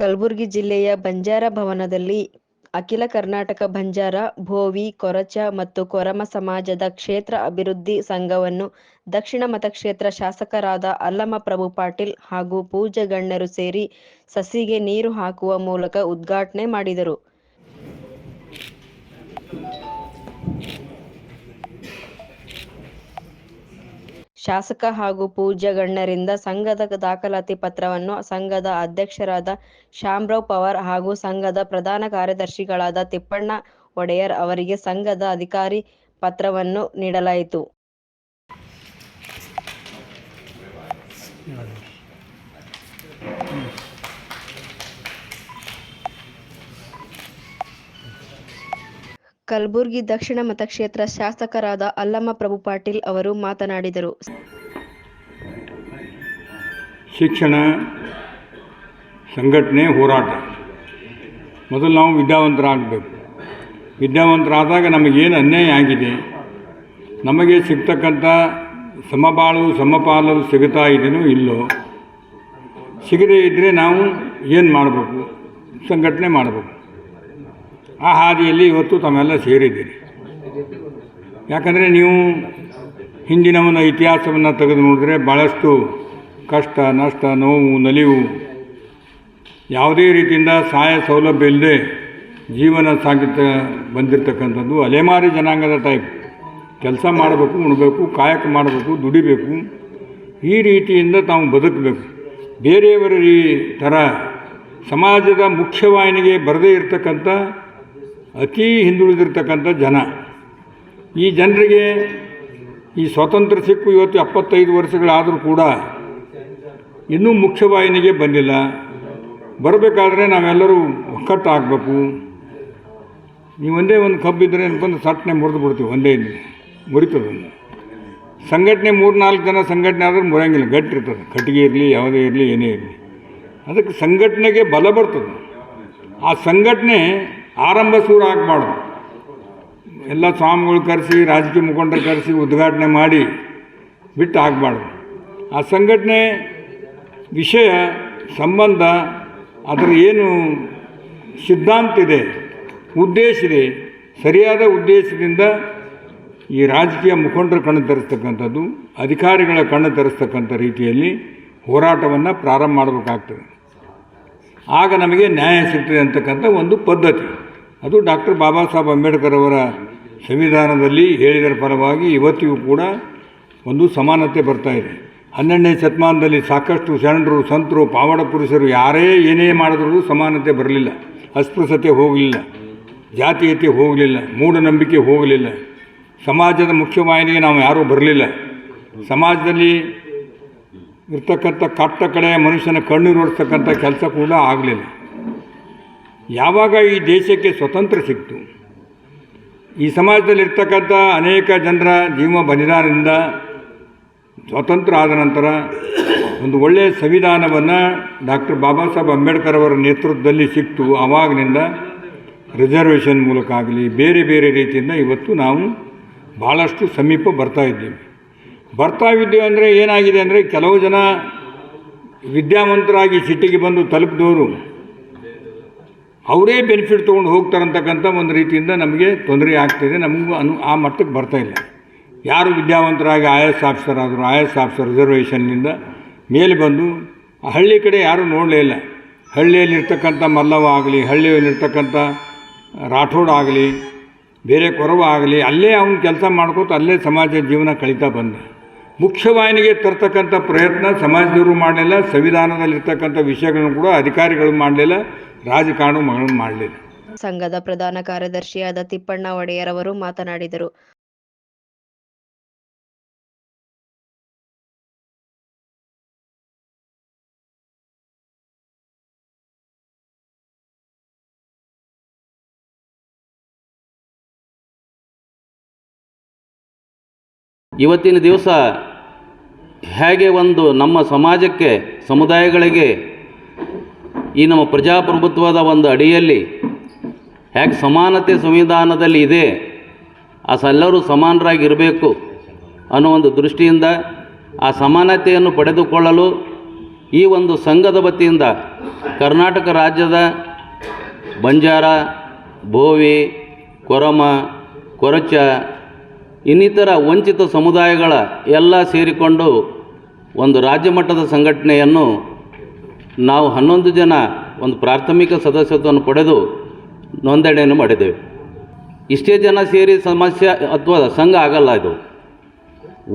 ಕಲಬುರಗಿ ಜಿಲ್ಲೆಯ ಬಂಜಾರ ಭವನದಲ್ಲಿ ಅಖಿಲ ಕರ್ನಾಟಕ ಬಂಜಾರ, ಭೋವಿ, ಕೊರಚ ಮತ್ತು ಕೊರಮ ಸಮಾಜದ ಕ್ಷೇತ್ರ ಅಭಿವೃದ್ಧಿ ಸಂಘವನ್ನು ದಕ್ಷಿಣ ಮತಕ್ಷೇತ್ರ ಶಾಸಕರಾದ ಅಲ್ಲಮ ಪ್ರಭು ಪಾಟೀಲ್ ಹಾಗೂ ಪೂಜ್ಯ ಗಣ್ಯರು ಸೇರಿ ಸಸಿಗೆ ನೀರು ಹಾಕುವ ಮೂಲಕ ಉದ್ಘಾಟನೆ ಮಾಡಿದರು. ಶಾಸಕ ಹಾಗೂ ಪೂಜ್ಯ ಗಣ್ಯರಿಂದ ಸಂಘದ ದಾಖಲಾತಿ ಪತ್ರವನ್ನು ಸಂಘದ ಅಧ್ಯಕ್ಷರಾದ ಶ್ಯಾಮ್ರಾವ್ ಪವಾರ್ ಹಾಗೂ ಸಂಘದ ಪ್ರಧಾನ ಕಾರ್ಯದರ್ಶಿಗಳಾದ ತಿಪ್ಪಣ್ಣ ಒಡೆಯರ್ ಅವರಿಗೆ ಸಂಘದ ಅಧಿಕಾರಿ ಪತ್ರವನ್ನು ನೀಡಲಾಯಿತು. ಕಲಬುರಗಿ ದಕ್ಷಿಣ ಮತಕ್ಷೇತ್ರ ಶಾಸಕರಾದ ಅಲ್ಲಮಪ್ರಭು ಪಾಟೀಲ್ ಅವರು ಮಾತನಾಡಿದರು. ಶಿಕ್ಷಣ ಸಂಘಟನೆ ಹೋರಾಟ. ಮೊದಲು ನಾವು ವಿದ್ಯಾವಂತರಾಗಬೇಕು. ವಿದ್ಯಾವಂತರಾದಾಗ ನಮಗೇನು ಅನ್ಯಾಯ ಆಗಿದೆ? ನಮಗೆ ಸಿಗ್ತಕ್ಕಂಥ ಸಮಬಾಳು ಸಮಪಾಲು ಸಿಗುತ್ತಾ ಇದೆಯೋ ಇಲ್ಲೋ? ಸಿಗದೇ ಇದ್ದರೆ ನಾವು ಏನು ಮಾಡಬೇಕು? ಸಂಘಟನೆ ಮಾಡಬೇಕು. ಆ ಹಾದಿಯಲ್ಲಿ ಇವತ್ತು ತಮ್ಮೆಲ್ಲ ಸೇರಿದ್ದೀರಿ. ಯಾಕಂದರೆ ನೀವು ಹಿಂದಿನವನ ಇತಿಹಾಸವನ್ನು ತೆಗೆದು ನೋಡಿದ್ರೆ ಭಾಳಷ್ಟು ಕಷ್ಟ, ನಷ್ಟ, ನೋವು, ನಲಿವು ಯಾವುದೇ ರೀತಿಯಿಂದ ಸಹಾಯ ಸೌಲಭ್ಯ ಇಲ್ಲದೆ ಜೀವನ ಸಾಗಿತ ಬಂದಿರತಕ್ಕಂಥದ್ದು ಅಲೆಮಾರಿ ಜನಾಂಗದ ಟೈಪ್ ಕೆಲಸ ಮಾಡಬೇಕು, ಉಣಬೇಕು, ಕಾಯಕ ಮಾಡಬೇಕು, ದುಡಿಬೇಕು. ಈ ರೀತಿಯಿಂದ ತಾವು ಬದುಕಬೇಕು. ಬೇರೆಯವರ ಈ ಥರ ಸಮಾಜದ ಮುಖ್ಯವಾಹಿನಿಗೆ ಬರದೇ ಇರತಕ್ಕಂಥ ಅತೀ ಹಿಂದುಳಿದಿರ್ತಕ್ಕಂಥ ಜನ. ಈ ಜನರಿಗೆ ಈ ಸ್ವಾತಂತ್ರ್ಯ ಸಿಕ್ಕು ಇವತ್ತು ಎಪ್ಪತ್ತೈದು ವರ್ಷಗಳಾದರೂ ಕೂಡ ಇನ್ನೂ ಮುಖ್ಯವಾಹಿನಿಗೆ ಬಂದಿಲ್ಲ. ಬರಬೇಕಾದ್ರೆ ನಾವೆಲ್ಲರೂ ಒಕ್ಕಟ್ಟಾಗಬೇಕು ನೀವು ಒಂದೇ ಒಂದು ಕಬ್ಬಿದ್ದರೆ ಬಂದು ಸಟ್ನೆ ಮುರಿದು ಬಿಡ್ತೀವಿ, ಒಂದೇ ದಿನ ಮುರಿತದೆ ಸಂಘಟನೆ ಮೂರು ನಾಲ್ಕು ಜನ ಸಂಘಟನೆ ಆದ್ರೆ ಮುರಿಯಂಗಿಲ್ಲ ಗಟ್ಟಿರ್ತದೆ ಕಟ್ಟಿಗೆ ಇರಲಿ, ಯಾವುದೇ ಇರಲಿ, ಏನೇ ಇರಲಿ. ಅದಕ್ಕೆ ಸಂಘಟನೆಗೆ ಬಲ ಬರ್ತದೆ. ಆ ಸಂಘಟನೆ ಆರಂಭ ಶುರು ಆಗಬಾರ್ದು. ಎಲ್ಲ ಸ್ವಾಮಿಗಳು ಕರೆಸಿ, ರಾಜಕೀಯ ಮುಖಂಡರು ಕರೆಸಿ ಉದ್ಘಾಟನೆ ಮಾಡಿ ಬಿಟ್ಟು ಆಗಬಾರ್ದು. ಆ ಸಂಘಟನೆ ವಿಷಯ, ಸಂಬಂಧ, ಅದರ ಏನು ಸಿದ್ಧಾಂತ ಇದೆ, ಉದ್ದೇಶ ಇದೆ, ಸರಿಯಾದ ಉದ್ದೇಶದಿಂದ ಈ ರಾಜಕೀಯ ಮುಖಂಡರ ಕಣ್ಣು ತರಿಸ್ತಕ್ಕಂಥದ್ದು, ಅಧಿಕಾರಿಗಳ ಕಣ್ಣು ತರಿಸ್ತಕ್ಕಂಥ ರೀತಿಯಲ್ಲಿ ಹೋರಾಟವನ್ನು ಪ್ರಾರಂಭ ಮಾಡಬೇಕಾಗ್ತದೆ. ಆಗ ನಮಗೆ ನ್ಯಾಯ ಸಿಗ್ತದೆ ಅಂತಕ್ಕಂಥ ಒಂದು ಪದ್ಧತಿ. ಅದು ಡಾಕ್ಟರ್ ಬಾಬಾ ಸಾಹೇಬ್ ಅಂಬೇಡ್ಕರ್ ಅವರ ಸಂವಿಧಾನದಲ್ಲಿ ಹೇಳಿದರ ಪರವಾಗಿ ಇವತ್ತಿಗೂ ಕೂಡ ಒಂದು ಸಮಾನತೆ ಬರ್ತಾ ಇದೆ. ಹನ್ನೆರಡನೇ ಶತಮಾನದಲ್ಲಿ ಸಾಕಷ್ಟು ಶರಣರು ಸಂತರು, ಪಾವಡ ಪುರುಷರು ಯಾರೇ ಏನೇ ಮಾಡಿದ್ರು ಸಮಾನತೆ ಬರಲಿಲ್ಲ. ಅಸ್ಪೃಶ್ಯತೆ ಹೋಗಲಿಲ್ಲ. ಜಾತೀಯತೆ ಹೋಗಲಿಲ್ಲ. ಮೂಢನಂಬಿಕೆ ಹೋಗಲಿಲ್ಲ. ಸಮಾಜದ ಮುಖ್ಯವಾಹಿನಿಗೆ ನಾವು ಯಾರೂ ಬರಲಿಲ್ಲ. ಸಮಾಜದಲ್ಲಿ ಇರ್ತಕ್ಕಂಥ ಕಟ್ಟ ಕಡೆ ಮನುಷ್ಯನ ಕಣ್ಣು ನೋಡ್ತಕ್ಕಂಥ ಕೆಲಸ ಕೂಡ ಆಗಲಿಲ್ಲ. ಯಾವಾಗ ಈ ದೇಶಕ್ಕೆ ಸ್ವತಂತ್ರ ಸಿಕ್ತು? ಈ ಸಮಾಜದಲ್ಲಿರ್ತಕ್ಕಂಥ ಅನೇಕ ಜನರ ಜೀವ ಬಲಿದಾನದಿಂದ ಸ್ವತಂತ್ರ ಆದ ನಂತರ ಒಂದು ಒಳ್ಳೆಯ ಸಂವಿಧಾನವನ್ನು ಡಾಕ್ಟರ್ ಬಾಬಾ ಸಾಹೇಬ್ ಅಂಬೇಡ್ಕರ್ ಅವರ ನೇತೃತ್ವದಲ್ಲಿ ಸಿಕ್ತು ಆವಾಗಿನಿಂದ ರಿಸರ್ವೇಷನ್ ಮೂಲಕ ಆಗಲಿ, ಬೇರೆ ಬೇರೆ ರೀತಿಯಿಂದ ಇವತ್ತು ನಾವು ಭಾಳಷ್ಟು ಸಮೀಪ ಬರ್ತಾ ಇದ್ದೀವಿ. ಬರ್ತಾ ಇದ್ದೀವಿ ಅಂದರೆ ಏನಾಗಿದೆ ಅಂದರೆ ಕೆಲವು ಜನ ವಿದ್ಯಾವಂತರಾಗಿ ಸಿಟ್ಟಿಗೆ ಬಂದು ತಲುಪಿದವರು ಅವರೇ ಬೆನಿಫಿಟ್ ತೊಗೊಂಡು ಹೋಗ್ತಾರಂತಕ್ಕಂಥ ಒಂದು ರೀತಿಯಿಂದ ನಮಗೆ ತೊಂದರೆ ಆಗ್ತಿದೆ. ನಮಗೂ ಅನು, ಆ ಮಟ್ಟಕ್ಕೆ ಬರ್ತಾ ಇಲ್ಲ. ಯಾರು ವಿದ್ಯಾವಂತರಾಗಿ ಐ ಎಸ್ ಆಫೀಸರ್ ಆದರು ಐ ಎಸ್ ಆಫೀಸರ್ ರಿಸರ್ವೇಷನ್ನಿಂದ ಮೇಲೆ ಬಂದು ಹಳ್ಳಿ ಕಡೆ ಯಾರೂ ನೋಡಲೇ ಇಲ್ಲ. ಹಳ್ಳಿಯಲ್ಲಿರ್ತಕ್ಕಂಥ ಮಲ್ಲವ ಆಗಲಿ ಹಳ್ಳಿಯಲ್ಲಿರ್ತಕ್ಕಂಥ ರಾಠೋಡ್ ಆಗಲಿ, ಬೇರೆ ಕೊರವ ಆಗಲಿ, ಅಲ್ಲೇ ಅವನು ಕೆಲಸ ಮಾಡ್ಕೋತ ಅಲ್ಲೇ ಸಮಾಜ ಜೀವನ ಕಳೀತಾ ಬಂದ. ಮುಖ್ಯವಾಹಿನಿಗೆ ತರ್ತಕ್ಕಂಥ ಪ್ರಯತ್ನ ಸಮಾಜದವರು ಮಾಡಲಿಲ್ಲ, ಸಂವಿಧಾನದಲ್ಲಿರ್ತಕ್ಕಂಥ ವಿಷಯಗಳನ್ನು ಕೂಡ ಅಧಿಕಾರಿಗಳು ಮಾಡಲಿಲ್ಲ ರಾಜಕಾರಣಗಳು ಮಾಡಲಿಲ್ಲ. ಸಂಘದ ಪ್ರಧಾನ ಕಾರ್ಯದರ್ಶಿಯಾದ ತಿಪ್ಪಣ್ಣ ಒಡೆಯರ್ ಅವರು ಮಾತನಾಡಿದರು. ಇವತ್ತಿನ ದಿವಸ ಹೇಗೆ ಒಂದು ನಮ್ಮ ಸಮಾಜಕ್ಕೆ ಸಮುದಾಯಗಳಿಗೆ ಈ ನಮ್ಮ ಪ್ರಜಾಪ್ರಭುತ್ವದ ಒಂದು ಅಡಿಯಲ್ಲಿ ಹೇಗೆ ಸಮಾನತೆ ಸಂವಿಧಾನದಲ್ಲಿ ಇದೆ ಆ ಸಲ್ಲರೂ ಎಲ್ಲರೂ ಸಮಾನರಾಗಿರಬೇಕು ಅನ್ನೋ ಒಂದು ದೃಷ್ಟಿಯಿಂದ ಆ ಸಮಾನತೆಯನ್ನು ಪಡೆದುಕೊಳ್ಳಲು ಈ ಒಂದು ಸಂಘದ ವತಿಯಿಂದ ಕರ್ನಾಟಕ ರಾಜ್ಯದ ಬಂಜಾರ ಭೋವಿ ಕೊರಮ, ಕೊರಚ, ಇನ್ನಿತರ ವಂಚಿತ ಸಮುದಾಯಗಳ ಎಲ್ಲ ಸೇರಿಕೊಂಡು ಒಂದು ರಾಜ್ಯ ಮಟ್ಟದ ಸಂಘಟನೆಯನ್ನು ನಾವು ಹನ್ನೊಂದು ಜನ ಒಂದು ಪ್ರಾಥಮಿಕ ಸದಸ್ಯತ್ವವನ್ನು ಪಡೆದು ನೋಂದಣಿಯನ್ನು ಮಾಡಿದ್ದೇವೆ. ಇಷ್ಟೇ ಜನ ಸೇರಿ ಸಮಸ್ಯೆ ಅಥವಾ ಸಂಘ ಆಗಲ್ಲ ಇದು.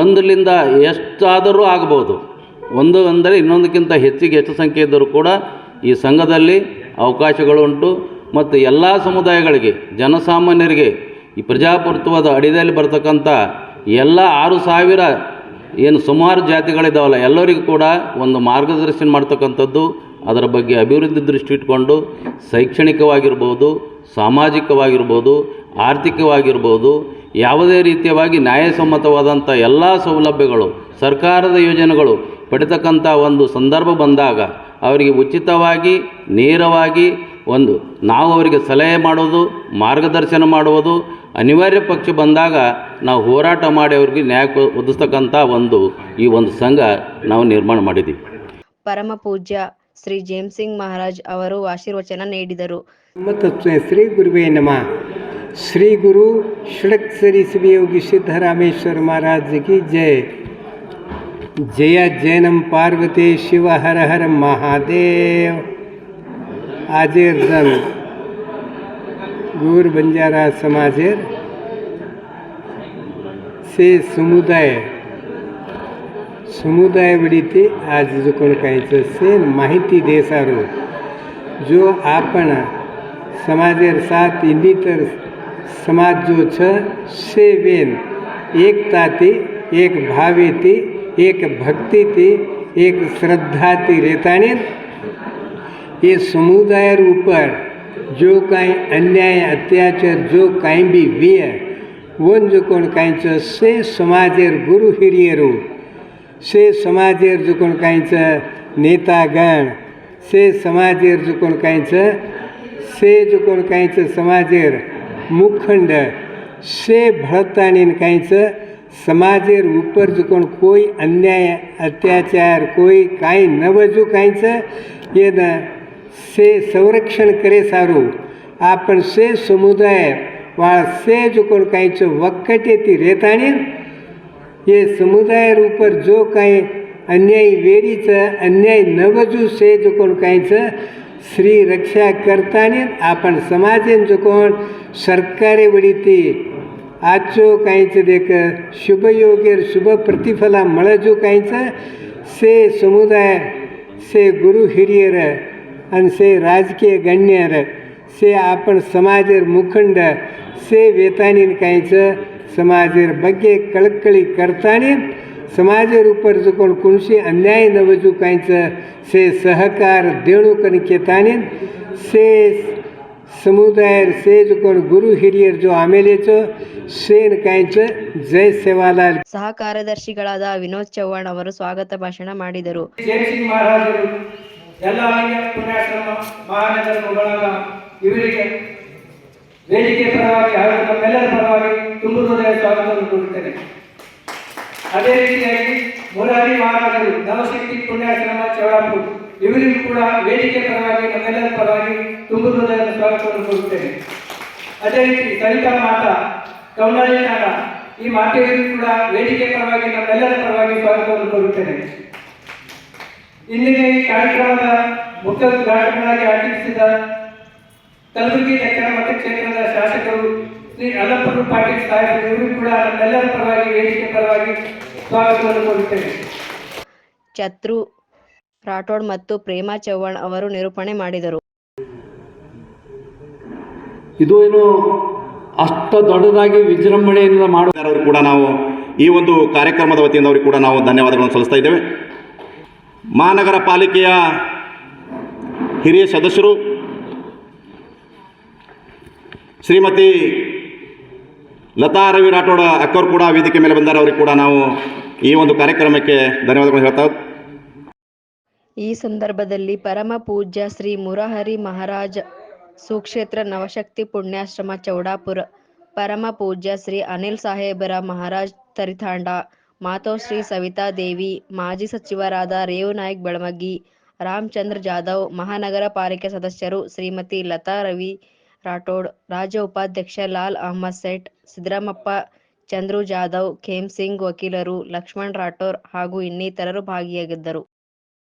ಒಂದರಿಂದ ಎಷ್ಟಾದರೂ ಆಗಬಹುದು ಒಂದು ಅಂದರೆ ಇನ್ನೊಂದಕ್ಕಿಂತ ಹೆಚ್ಚಿಗೆ ಹೆಚ್ಚು ಸಂಖ್ಯೆ ಇದ್ದರೂ ಕೂಡ ಈ ಸಂಘದಲ್ಲಿ ಅವಕಾಶಗಳುಂಟು ಮತ್ತು ಎಲ್ಲ ಸಮುದಾಯಗಳಿಗೆ, ಜನಸಾಮಾನ್ಯರಿಗೆ ಈ ಪ್ರಜಾಪ್ರಭುತ್ವದ ಅಡಿಯಲ್ಲಿ ಬರತಕ್ಕಂಥ ಎಲ್ಲ ಆರು ಸಾವಿರ ಏನು ಸುಮಾರು ಜಾತಿಗಳಿದ್ದಾವಲ್ಲ ಎಲ್ಲರಿಗೂ ಕೂಡ ಒಂದು ಮಾರ್ಗದರ್ಶನ ಮಾಡ್ತಕ್ಕಂಥದ್ದು, ಅದರ ಬಗ್ಗೆ ಅಭಿವೃದ್ಧಿ ದೃಷ್ಟಿ ಇಟ್ಕೊಂಡು ಶೈಕ್ಷಣಿಕವಾಗಿರ್ಬೋದು, ಸಾಮಾಜಿಕವಾಗಿರ್ಬೋದು, ಆರ್ಥಿಕವಾಗಿರ್ಬೋದು, ಯಾವುದೇ ರೀತಿಯವಾಗಿ ನ್ಯಾಯಸಮ್ಮತವಾದಂಥ ಎಲ್ಲ ಸೌಲಭ್ಯಗಳು, ಸರ್ಕಾರದ ಯೋಜನೆಗಳು ಪಡಿತಕ್ಕಂಥ ಒಂದು ಸಂದರ್ಭ ಬಂದಾಗ ಅವರಿಗೆ ಉಚಿತವಾಗಿ, ನೇರವಾಗಿ ಒಂದು ನಾವು ಅವರಿಗೆ ಸಲಹೆ ಮಾಡೋದು, ಮಾರ್ಗದರ್ಶನ ಮಾಡುವುದು ಅನಿವಾರ್ಯ ಪಕ್ಷ ಬಂದಾಗ ನಾವು ಹೋರಾಟ ಮಾಡಿ ಅವ್ರಿಗೆ ನ್ಯಾಯ ಒದಿಸ್ತಕ್ಕಂಥ ಒಂದು ಈ ಒಂದು ಸಂಘ ನಾವು ನಿರ್ಮಾಣ ಮಾಡಿದ್ದೀವಿ ಪರಮ ಪೂಜ್ಯ ಶ್ರೀ ಜೇಮ್ಸಿಂಗ್ ಮಹಾರಾಜ್ ಅವರು ಆಶೀರ್ವಚನ ನೀಡಿದರು. ಮತ್ತು ಶ್ರೀ ಗುರುವೇ ನಮ. ಶ್ರೀ ಗುರು ಷಡಕ್ ಸರಿ ಶಿವಯೋಗಿ ಸಿದ್ಧರಾಮೇಶ್ವರ ಮಹಾರಾಜಿಗೆ ಜಯ ಜಯ ಜಯನಂ ಪಾರ್ವತಿ ಶಿವ ಹರ ಹರ ಮಹಾದೇವ್. ಆಜೇರ್ಜನ್ गूर बंजारा समाज से समुदाय समुदाय वडीते आज जो कोण कायचं से माहिती देसारो जो आपण समाजेर साथ इंदी तर समाज जो छ, से वेन एकता ते एक भावे ते एक भक्ति ते एक श्रद्धा ते रेताने ये समुदाय ऊपर जो काही अन्याय अत्याचार जो काही बी विय वन जो कोण काहींचं से समाजेर गुरु हिरियरू से समाजेर जो कोण नेता गण से समाजेर जो कोण काहींचं से जो कोण काहींचं समाजेर मुखंड से भरतानीन काहींचं समाजेर उपर जो कोण कोई अन्याय अत्याचार कोई काही नवजू काहींचं येणं से संरक्षण करे सारू. आपण से समुदाय वाळ से जो कोण काहीचं वक्कटे ती आणि हे समुदाय उपर जो काही अन्याय वेरीचं अन्याय नवजू से जो कोण काहीचं श्री रक्षा करताने आपण समाजेन जो कोण सरकारे वडी ती आजचो काहीचं देख शुभयोगे शुभ प्रतिफला मळजू काहीचं. से समुदाय से गुरु हिरियर અને સે રાજકીಯ ಗಣ್ಯರು ಸೇ ಆಪಣ ಸಮಾಜರ ಮುಖಂಡ ಸೇ ವೇತಾನಿನ ಕಾಯ್ಚ ಸಮಾಜರ ಬಗ್ಗೆ ಕಳಕಳಿ ಕರ್ತಾನೆ ಸಮಾಜರ ಉಪರ ಜೊಕೊಂಡು ಕುಣಸಿ ಅನ್ಯಾಯ ನವಜು ಕಾಯ್ಚ ಸೇ ಸಹಕಾರ ದೇಣು ಕನಕೇತಾನೆ ಸೇ समुदाय से जो कोण गुरु ಹಿರಿಯರ್ जो ಆಮೇಲೆಚ ಸೇನ್ ಕಾಯ್ಚ ಜಯ ಸೇವಾಲಾಲ್ ಸಹ ಕಾರ್ಯದರ್ಶಿಗಳಾದ ವಿನೋದ್ ಚವ್ಹಾಣ್ ಅವರು ಸ್ವಾಗತ ಭಾಷಣ ಮಾಡಿದರು ಜಯಸಿಂಗ್ ಮಹಾರಾಜರು ಎಲ್ಲ ಪುಣ್ಯಾಶ್ರಮ ಮಹಾನಗರ ಮೊಗಳಾದ ಇವರಿಗೆ ವೇದಿಕೆ ಪರವಾಗಿ ಹಾಗೂ ನಮ್ಮೆಲ್ಲರ ಪರವಾಗಿ ತುಂಬ ಹೃದಯ ಸ್ವಾಗತವನ್ನು ಕೊಡುತ್ತೇನೆ ಅದೇ ರೀತಿಯಾಗಿ ಮುರಾರಿ ಮಹಾರಾಜರು ನವಶಕ್ತಿ ಪುಣ್ಯಾಶ್ರಮ, ಚೌಡಾಪುರ್, ಇವರಿಗೂ ಕೂಡ ವೇದಿಕೆ ಪರವಾಗಿ ನಮ್ಮೆಲ್ಲರ ಪರವಾಗಿ ತುಂಬ ಹೃದಯದ ಸ್ವಾಗತವನ್ನು ಕೊಡುತ್ತೇನೆ ಅದೇ ರೀತಿ ಸವಿತಾ ಮಾತಾ ಕೌನಾಳಿ ನಾಡ ಈ ಮಾತೆಯರಿಗೂ ಕೂಡ ವೇದಿಕೆ ಪರವಾಗಿ ನಮ್ಮೆಲ್ಲರ ಪರವಾಗಿ ಸ್ವಾಗತವನ್ನು ಕೋರುತ್ತೇನೆ. ಇಂದಿನ ಈ ಕಾರ್ಯಕ್ರಮದ ಮುಖ್ಯ ಉದ್ಘಾಟಕರಾಗಿ ಆಗಮಿಸಿದ ಕಲಬುರಗಿ ದಕ್ಷಿಣ ಮತಕ್ಷೇತ್ರದ ಶಾಸಕರು ಶ್ರೀ ಅಲ್ಲಪ್ಪರು ಪಾಟೀಲ್ ಸಾಹೇಬರು ಇವರು ಕೂಡ ನಮ್ಮೆಲ್ಲರ ಪರವಾಗಿ ವೇದಿಕೆ ಪರವಾಗಿ ಸ್ವಾಗತವನ್ನು ಕೋರುತ್ತೇವೆ ಚತ್ರು ರಾಠೋಡ್ ಮತ್ತು ಪ್ರೇಮಾ ಚವ್ಹಾಣ್ ಅವರು ನಿರೂಪಣೆ ಮಾಡಿದರು. ಇದು ಏನು ಅಷ್ಟ ದೊಡ್ಡದಾಗಿ ವಿಜೃಂಭಣೆಯಿಂದ ಮಾಡುವ ಕೂಡ ನಾವು ಈ ಒಂದು ಕಾರ್ಯಕ್ರಮದ ವತಿಯಿಂದ ಅವರಿಗೆ ಕೂಡ ನಾವು ಧನ್ಯವಾದಗಳನ್ನು ಸಲ್ಲಿಸ್ತಾ ಇದ್ದೇವೆ. ಮಹಾನಗರ ಪಾಲಿಕೆಯ ಹಿರಿಯ ಸದಸ್ಯರು, ಶ್ರೀಮತಿ ಲತಾ ರವಿ ರಾಠೋಡ ಅಕ್ಕವರು ಕೂಡ ವೇದಿಕೆ ಮೇಲೆ ಬಂದಾರ. ಅವರಿಗೆ ಕೂಡ ನಾವು ಈ ಒಂದು ಕಾರ್ಯಕ್ರಮಕ್ಕೆ ಧನ್ಯವಾದಗಳು ಹೇಳ್ತಾ ಈ ಸಂದರ್ಭದಲ್ಲಿ ಪರಮ ಪೂಜ್ಯ ಶ್ರೀ ಮುರಹರಿ ಮಹಾರಾಜ ಸುಕ್ಷೇತ್ರ ನವಶಕ್ತಿ ಪುಣ್ಯಾಶ್ರಮ ಚೌಡಾಪುರ, ಪರಮ ಪೂಜ್ಯ ಶ್ರೀ ಅನಿಲ್ ಸಾಹೇಬರ ಮಹಾರಾಜ್ ತರಿತಾಂಡ ಮಾತೋಶ್ರೀ ಸವಿತಾ ದೇವಿ, ಮಾಜಿ ಸಚಿವರಾದ ರೇವು ನಾಯ್ಕ್ ಬೆಳಮಗಿ ರಾಮಚಂದ್ರ ಜಾಧವ್, ಮಹಾನಗರ ಪಾಲಿಕೆ ಸದಸ್ಯರು ಶ್ರೀಮತಿ ಲತಾ ರವಿ ರಾಠೋಡ್, ರಾಜ್ಯ ಉಪಾಧ್ಯಕ್ಷ ಲಾಲ್ ಅಹಮದ್ ಸೇಠ್, ಸಿದ್ದರಾಮಪ್ಪ, ಚಂದ್ರು ಜಾಧವ್, ಖೇಮ್ ಸಿಂಗ್ ವಕೀಲರು ಲಕ್ಷ್ಮಣ್ ರಾಠೋರ್ ಹಾಗೂ ಇನ್ನಿತರರು ಭಾಗಿಯಾಗಿದ್ದರು.